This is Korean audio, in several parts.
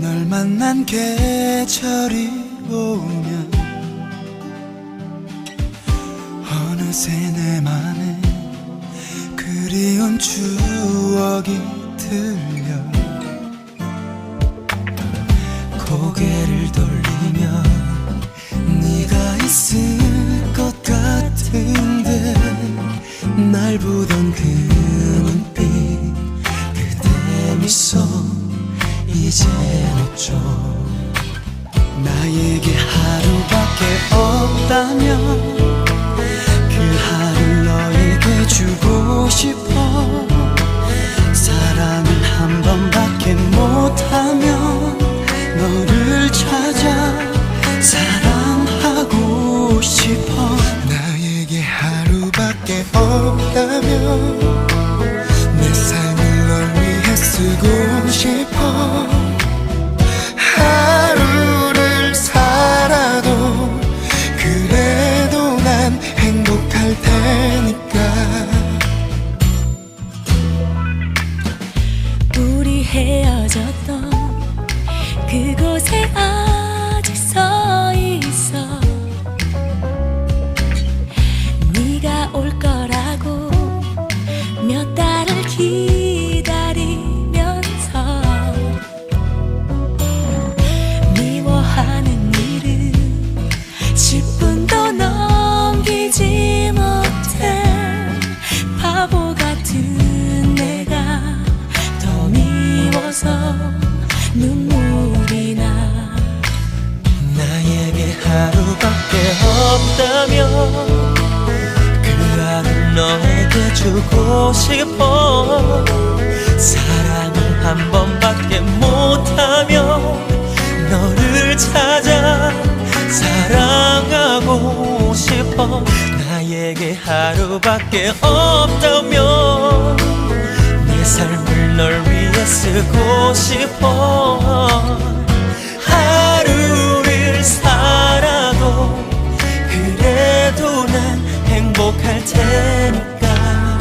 지난 계절이 오면 어느새 내 맘에 그리운 추억이 들려. 고개를 돌리면 네가 있을 것 같은데 날 보던 그 눈빛 그대 미소 이제 없죠 나에게 하루밖에 없다면 care. 서 눈물이 나 나에게 하루밖에 없다면 그 하루 너에게 주고 싶어. 사랑을 한 번밖에 못하면 너를 찾아 사랑하고 싶어. 나에게 하루밖에 없다면 싶어. 하루를 살아도 그래도 난 행복할 테니까.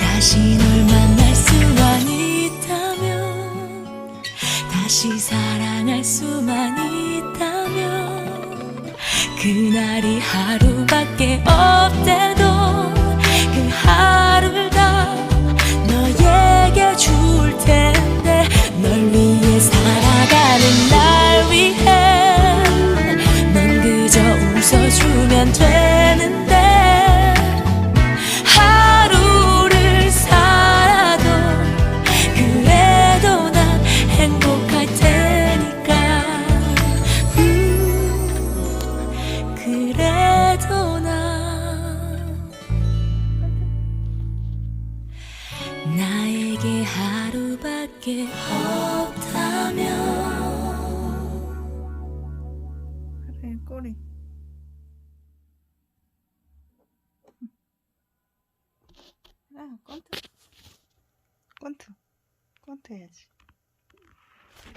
다시 널 만날 수만 있다면 다시 사랑할 수만 있다면 그날이 하루밖에 없 하루밖에 없다면. 그래 꼬리. 아 권투. 권투. 권투 해야지